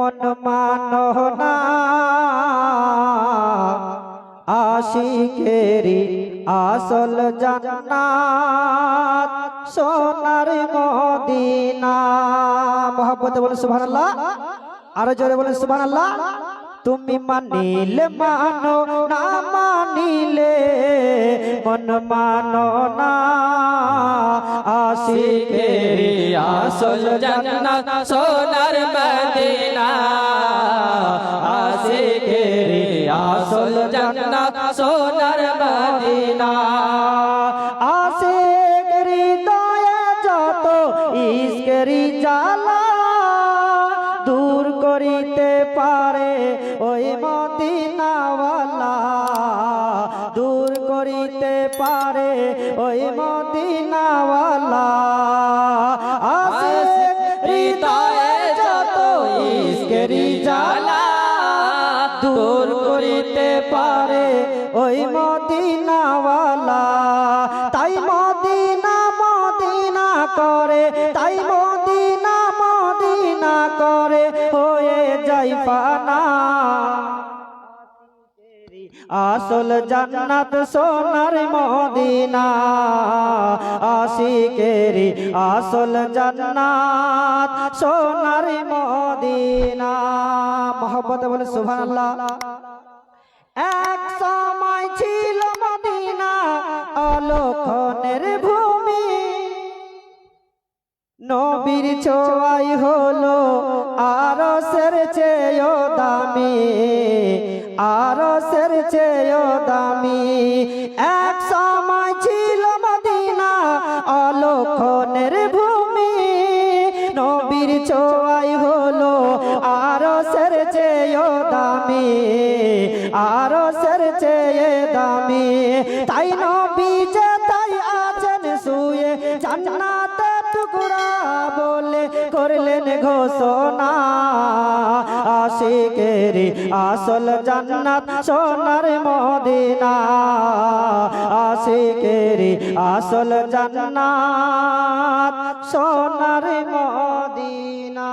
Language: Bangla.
মন মানো না। আশিকেরি আসল জান্নাত, সোনার মদিনা। মোহাম্মদ বলে সুবহানাল্লাহ। আরও জোরে বলে সুবহানাল্লাহ। তুমি মানিলে, মানো না মানিলে, মন মানো না। আশিকেরি আসল জান্নাত সোনার মদিনা। আশিকেরি আসল জান্নাত সোনার মদিনা। আশিক হৃদয়ে যত জ্বালা দূর করিতে পারে ওই মদিনাওয়ালা। দূর করিতে পারে ওই মদিনাওয়ালা। করিতে পারে ওই মদিনাওয়ালা। তাই মদিনা মদিনা করে, তাই মদিনা মদিনা করে, হয়ে যাই পানা আসল জান্নাত সোনার মদিনা আশিকেরি আসল জান্নাত সোনার মদিনা। মোহব্বত বলে, সুবহানাল্লাহ। এক সময় ছিল মদিনা অলক্ষণের ভূমি। নবীর ছোয়াই হলো আরও সের চেয়েও দামি আরও সের চেয়েও দামি। এক সময় ছিল মদিনা অলক্ষণের ভূমি, নবীর ছোয়াই হলো আরও সের চেয়েও দামি। নবী যে তাই আছেন শুয়ে জান্নাতে টুকরা বলে করলেন ঘোষণা। আশিকেরি আসল জান্নাত সোনার মদিনা। আশিকেরি আসল জান্নাত সোনার মদিনা।